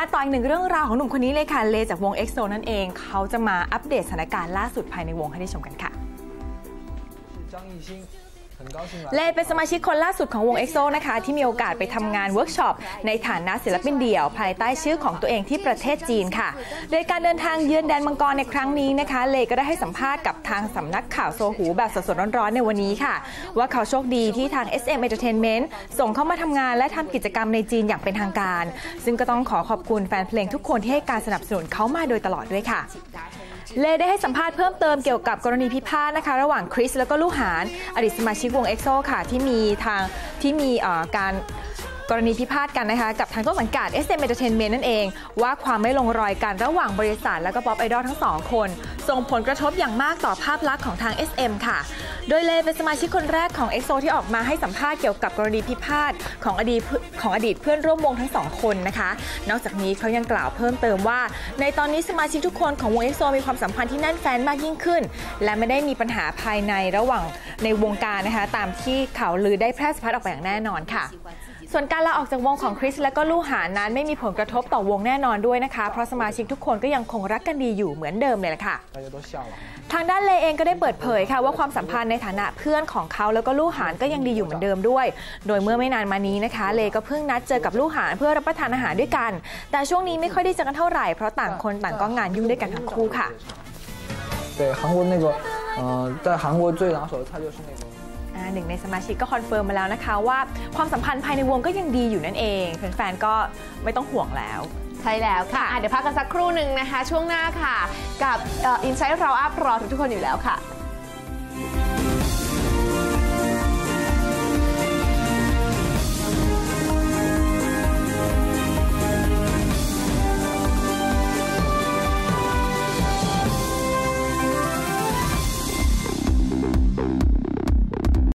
าต่ออีกหนึ่งเรื่องราวของหนุ่มคนนี้เลยค่ะ เลจากวงเอ็กโซนั่นเอง เขาจะมาอัปเดตสถานการณ์ล่าสุดภายในวงให้ได้ชมกันค่ะ เลเป็นสมาชิกคนล่าสุดของวง EXO นะคะ ที่มีโอกาสไปทำงานเวิร์กช็อป ในฐานะศิลปินเดี่ยว ภายใต้ชื่อของตัวเองที่ประเทศจีนค่ะ โดยการเดินทางเยือนแดนมังกรในครั้งนี้นะคะ เลก็ได้ให้สัมภาษณ์กับทางสำนักข่าวโซหูแบบสดๆร้อนๆในวันนี้ค่ะ ว่าเขาโชคดีที่ทาง SM Entertainment ส่งเข้ามาทำงานและทำกิจกรรมในจีนอย่างเป็นทางการ ซึ่งก็ต้องขอขอบคุณแฟนเพลงทุกคนที่ให้การสนับสนุนเขามาโดยตลอดด้วยค่ะ เลได้ให้สัมภาษณ์เพิ่มเติมเกี่ยวกับกรณีพิพาทนะคะ ระหว่างคริสแล้วก็ลูกหานอดีตสมาชิกวงเอ็กโซค่ะที่มีทางที่มีการกรณีพิพาทกันนะคะ กับทางต้นสังกัด SM Entertainment นั่นเอง ว่าความไม่ลงรอยกันระหว่างบริษัท และก็ป๊อปไอดอลทั้งสองคน ส่งผลกระทบอย่างมากต่อภาพลักษณ์ของทาง SM ค่ะ โดยเลเป็นสมาชิกคนแรกของ EXO ที่ออกมาให้สัมภาษณ์เกี่ยวกับกรณีพิพาทของอดีตของอดีตเพื่อนร่วมวงทั้งสองคนนะคะ นอกจากนี้เขายังกล่าวเพิ่มเติมว่า ในตอนนี้สมาชิกทุกคนของวง EXO มีความสัมพันธ์ที่แน่นแฟนมากยิ่งขึ้น และไม่ได้มีปัญหาภายในระหว่างในวงการนะคะ ตามที่ข่าวลือได้แพร่สะพัดออกไปอย่างแน่นอนค่ะ ส่วนการลาออกจากวงของคริสและก็ลู่หานนั้นไม่มีผลกระทบต่อวงแน่นอนด้วยนะคะ เพราะสมาชิกทุกคนก็ยังคงรักกันดีอยู่เหมือนเดิมเลยละค่ะ 大家都笑了。 ทางด้านเลเองก็ได้เปิดเผยค่ะว่าความสัมพันธ์ในฐานะเพื่อนของเขาแล้วก็ลู่หานก็ยังดีอยู่เหมือนเดิมด้วย โดยเมื่อไม่นานมานี้นะคะ เลก็เพิ่งนัดเจอกับลู่หานเพื่อรับประทานอาหารด้วยกัน แต่ช่วงนี้ไม่ค่อยได้เจอกันเท่าไหร่เพราะต่างคนต่างก็งานยุ่งด้วยกันทั้งคู่ค่ะ 对韩国那个，呃，在韩国最拿手的菜就是那个。 อ่าหนึ่งในสมาชิกก็คอนเฟิร์มมาแล้วนะคะว่าความสัมพันธ์ภายในวงก็ยังดีอยู่นั่นเองแฟนๆก็ไม่ต้องห่วงแล้วใช่แล้วค่ะอะเดี๋ยวพักกันสักครู่หนึ่งนะคะ ช่วงหน้าค่ะ กับอินไซต์เราอัพรอทุกๆคนอยู่แล้วค่ะ